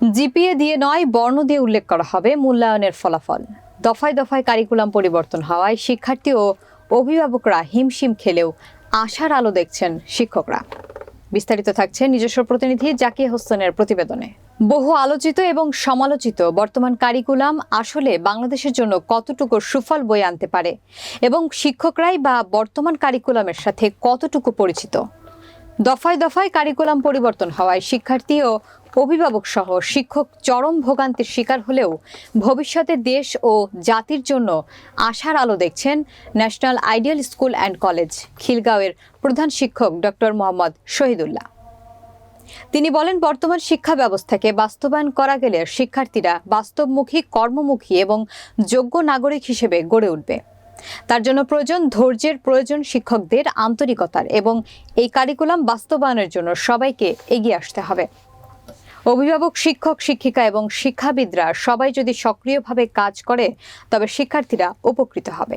GPA দিয়ে নয়, বর্ণ দিয়ে উল্লেখ করা হবে মূল্যায়নের ফলাফল। দফায় দফায় কারিকুলাম পরিবর্তন হওয়ায় শিক্ষার্থী ও অভিভাবকরা হিমশিম খেলেও আশার আলো দেখছেন শিক্ষকরা। বিস্তারিত থাকছে নিজস্ব প্রতিনিধি জাকিয়া হোসেনের প্রতিবেদনে। বহু আলোচিত এবং সমালোচিত বর্তমান কারিকুলাম আসলে বাংলাদেশের জন্য কতটুকু সুফল বয়ে আনতে পারে এবং শিক্ষকরাই বা বর্তমান কারিকুলামের সাথে কতটুকু পরিচিত? দফায় দফায় কারিকুলাম পরিবর্তন হওয়ায় শিক্ষার্থী ও অভিভাবক সহ শিক্ষক চরম ভোগান্তির শিকার হলেও ভবিষ্যতে দেশ ও জাতির জন্য আশার আলো দেখছেন national ideal school and college খিলগাঁওয়ের প্রধান শিক্ষক ডক্টর মোহাম্মদ শহীদুল্লাহ। তিনি বলেন, বর্তমান শিক্ষা ব্যবস্থাকে বাস্তবায়ন করা গেলে শিক্ষার্থীরা বাস্তবমুখী, কর্মমুখী এবং যোগ্য নাগরিক হিসেবে গড়ে উঠবে। তার জন্য প্রয়োজন, ধৈর্যের প্রয়োজন শিক্ষকদের আন্তরিকতার এবং এই কারিকুলাম বাস্তবায়নের জন্য সবাইকে এগিয়ে আসতে হবে। অভিভাবক, শিক্ষক, শিক্ষিকা এবং শিক্ষাবিদরা সবাই যদি সক্রিয়ভাবে কাজ করে, তবে শিক্ষার্থীরা উপকৃত হবে।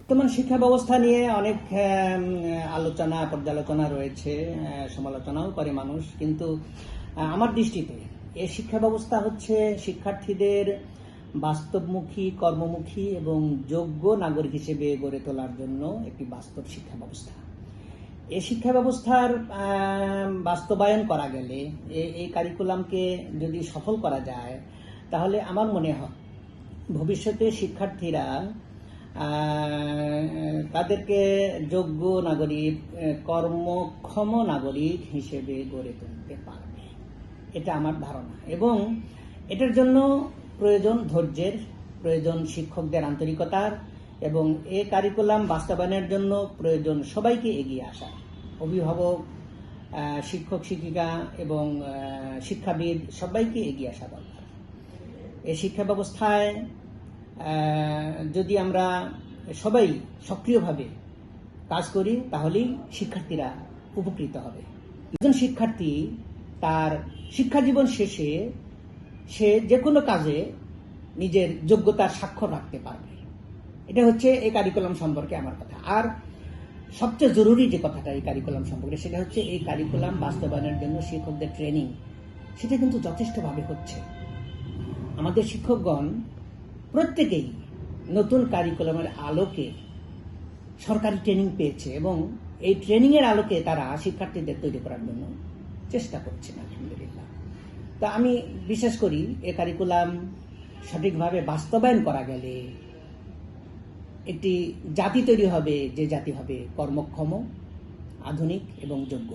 বর্তমান শিক্ষা ব্যবস্থা নিয়ে অনেক আলোচনা, পর্যালোচনা রয়েছে সমালোচনাও করে মানুষ। কিন্তু আমার দৃষ্টিতে এই শিক্ষা ব্যবস্থা হচ্ছে শিক্ষার্থীদের বাস্তবমুখী, কর্মমুখী এবং যোগ্য নাগরিক হিসেবে গড়ে তোলার জন্য একটি বাস্তব শিক্ষা ব্যবস্থা। এই শিক্ষা ব্যবস্থার বাস্তবায়ন করা গেলে এই কারিকুলামকে যদি সফল করা যায়, তাহলে আমার মনে হয় ভবিষ্যতে শিক্ষার্থীরা তাদেরকে যোগ্য নাগরিক, কর্মক্ষম নাগরিক হিসেবে গড়ে তুলতে পারবে। এটা আমার ধারণা। এবং এটার জন্য প্রয়োজন ধৈর্যের, প্রয়োজন শিক্ষকদের আন্তরিকতার এবং এ কারিকুলাম বাস্তবায়নের জন্য প্রয়োজন সবাইকে এগিয়ে আসা অভিভাবক শিক্ষক, শিক্ষিকা এবং শিক্ষাবিদ সবাইকে এগিয়ে আসা দরকার। এই শিক্ষা ব্যবস্থায় যদি আমরা সবাই সক্রিয়ভাবে কাজ করি, তাহলেই শিক্ষার্থীরা উপকৃত হবে। একজন শিক্ষার্থী তার শিক্ষা জীবন শেষে সে যে কোনো কাজে নিজের যোগ্যতার স্বাক্ষর রাখতে পারবে। এটা হচ্ছে এই কারিকুলাম সম্পর্কে আমার কথা। আর সবচেয়ে জরুরি যে কথাটা এই কারিকুলাম সম্পর্কে, সেটা হচ্ছে এই কারিকুলাম বাস্তবায়নের জন্য শিক্ষকদের ট্রেনিং সেটা কিন্তু যথেষ্টভাবে হচ্ছে। আমাদের শিক্ষকগণ প্রত্যেকেই নতুন কারিকুলামের আলোকে সরকারি ট্রেনিং পেয়েছে এবং এই ট্রেনিংয়ের আলোকে তারা শিক্ষার্থীদের তৈরি করার জন্য চেষ্টা করছেন, আলহামদুলিল্লাহ। তা আমি বিশ্বাস করি এ কারিকুলাম সঠিকভাবে বাস্তবায়ন করা গেলে একটি জাতি তৈরি হবে, যে জাতি হবে কর্মক্ষম, আধুনিক এবং যোগ্য।